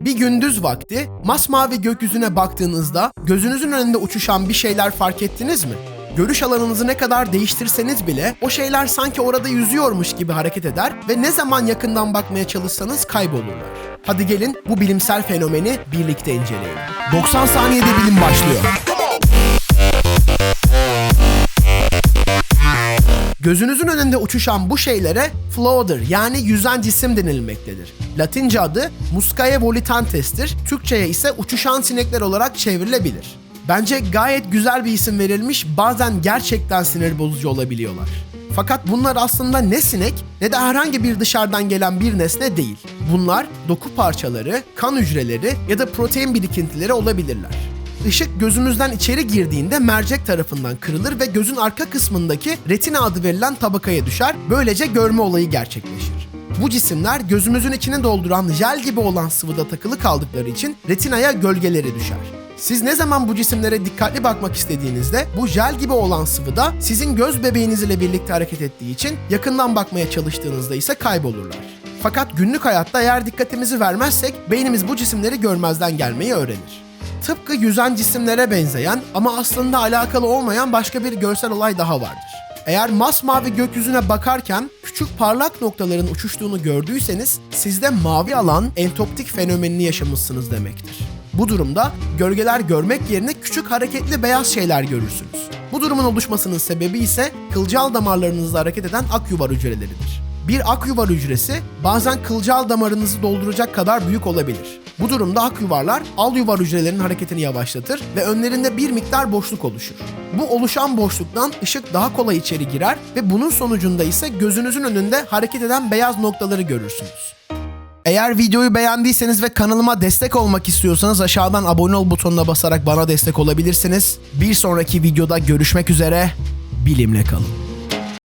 Bir gündüz vakti masmavi gökyüzüne baktığınızda gözünüzün önünde uçuşan bir şeyler fark ettiniz mi? Görüş alanınızı ne kadar değiştirseniz bile o şeyler sanki orada yüzüyormuş gibi hareket eder ve ne zaman yakından bakmaya çalışsanız kaybolurlar. Hadi gelin bu bilimsel fenomeni birlikte inceleyelim. 90 saniyede bilim başlıyor. Gözünüzün önünde uçuşan bu şeylere floater yani yüzen cisim denilmektedir. Latince adı Muscae volitantes'tir. Türkçe'ye ise uçuşan sinekler olarak çevrilebilir. Bence gayet güzel bir isim verilmiş, bazen gerçekten sinir bozucu olabiliyorlar. Fakat bunlar aslında ne sinek ne de herhangi bir dışarıdan gelen bir nesne değil. Bunlar doku parçaları, kan hücreleri ya da protein birikintileri olabilirler. Işık gözümüzden içeri girdiğinde mercek tarafından kırılır ve gözün arka kısmındaki retina adı verilen tabakaya düşer. Böylece görme olayı gerçekleşir. Bu cisimler gözümüzün içini dolduran jel gibi olan sıvıda takılı kaldıkları için retinaya gölgeleri düşer. Siz ne zaman bu cisimlere dikkatli bakmak istediğinizde bu jel gibi olan sıvıda sizin göz bebeğiniz ile birlikte hareket ettiği için yakından bakmaya çalıştığınızda ise kaybolurlar. Fakat günlük hayatta eğer dikkatimizi vermezsek beynimiz bu cisimleri görmezden gelmeyi öğrenir. Tıpkı yüzen cisimlere benzeyen ama aslında alakalı olmayan başka bir görsel olay daha vardır. Eğer masmavi gökyüzüne bakarken küçük parlak noktaların uçuştuğunu gördüyseniz sizde mavi alan entoptik fenomenini yaşamışsınız demektir. Bu durumda gölgeler görmek yerine küçük hareketli beyaz şeyler görürsünüz. Bu durumun oluşmasının sebebi ise kılcal damarlarınızda hareket eden akyuvar hücreleridir. Bir akyuvar hücresi bazen kılcal damarınızı dolduracak kadar büyük olabilir. Bu durumda akyuvarlar al yuvar hücrelerinin hareketini yavaşlatır ve önlerinde bir miktar boşluk oluşur. Bu oluşan boşluktan ışık daha kolay içeri girer ve bunun sonucunda ise gözünüzün önünde hareket eden beyaz noktaları görürsünüz. Eğer videoyu beğendiyseniz ve kanalıma destek olmak istiyorsanız aşağıdan abone ol butonuna basarak bana destek olabilirsiniz. Bir sonraki videoda görüşmek üzere. Bilimle kalın.